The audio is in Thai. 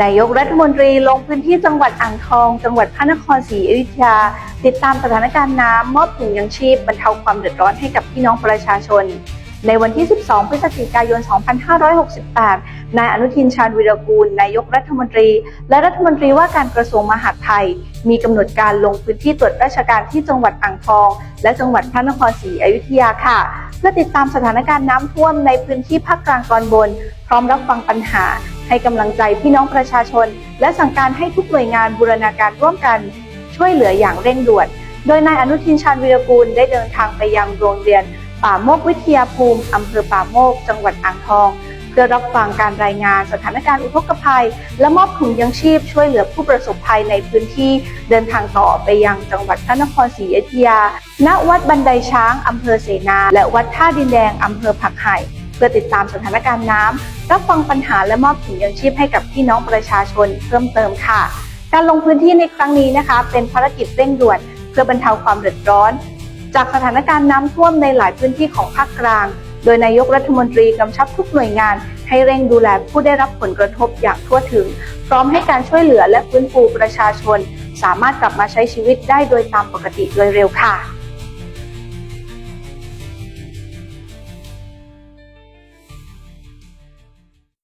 นายกรัฐมนตรีลงพื้นที่จังหวัดอ่างทอง จังหวัดพระนครศรีอยุธยา ติดตามสถานการณ์น้ำมอบถุงยังชีพบรรเทาความเดือดร้อนให้กับพี่น้องประชาชน ในวันที่ 12 พฤศจิกายน 2568 นายอนุทินชาญวิรกูล นายกรัฐมนตรี และรัฐมนตรีว่าการกระทรวงมหาดไทย มีกำหนดการลงพื้นที่ตรวจราชการที่จังหวัดอ่างทอง และจังหวัดพระนครศรีอยุธยาค่ะ เพื่อติดตามสถานการณ์น้ำท่วมในพื้นที่ภาคกลางตอนบน พร้อมรับฟังปัญหา ให้กำลังใจพี่น้องประชาชน และสั่งการให้ทุกหน่วยงานบูรณาการร่วมกัน ช่วยเหลืออย่างเร่งด่วน โดยนายอนุทินชาญวีรกูลได้เดินทางไปยังโรงเรียน ป่าโมกวิทยาภูมิอำเภอป่าโมก จังหวัดอ่างทอง เพื่อรับฟังการรายงานสถานการณ์อุทกภัย และมอบถุงยังชีพช่วยเหลือผู้ประสบภัยในพื้นที่ เดินทางต่อไปยังจังหวัดพระนครศรีอยุธยา ณ วัดบันไดช้างอำเภอเสนา และวัดท่าดินแดงอำเภอผักไห่เพื่อติดตามสถานการณ์น้ำรับฟังปัญหาและมอบถุงยังชีพให้กับพี่น้องประชาชนเพิ่มเติมค่ะ การลงพื้นที่ในครั้งนี้นะคะ เป็นภารกิจเร่งด่วน เพื่อบรรเทาความเดือดร้อน จากสถานการณ์น้ำท่วมในหลายพื้นที่ของภาคกลาง โดยนายกรัฐมนตรีกำชับทุกหน่วยงาน ให้เร่งดูแลผู้ได้รับผลกระทบอย่างทั่วถึง พร้อมให้การช่วยเหลือและฟื้นฟูประชาชน สามารถกลับมาใช้ชีวิตได้โดยตามปกติโดยเร็วค่ะ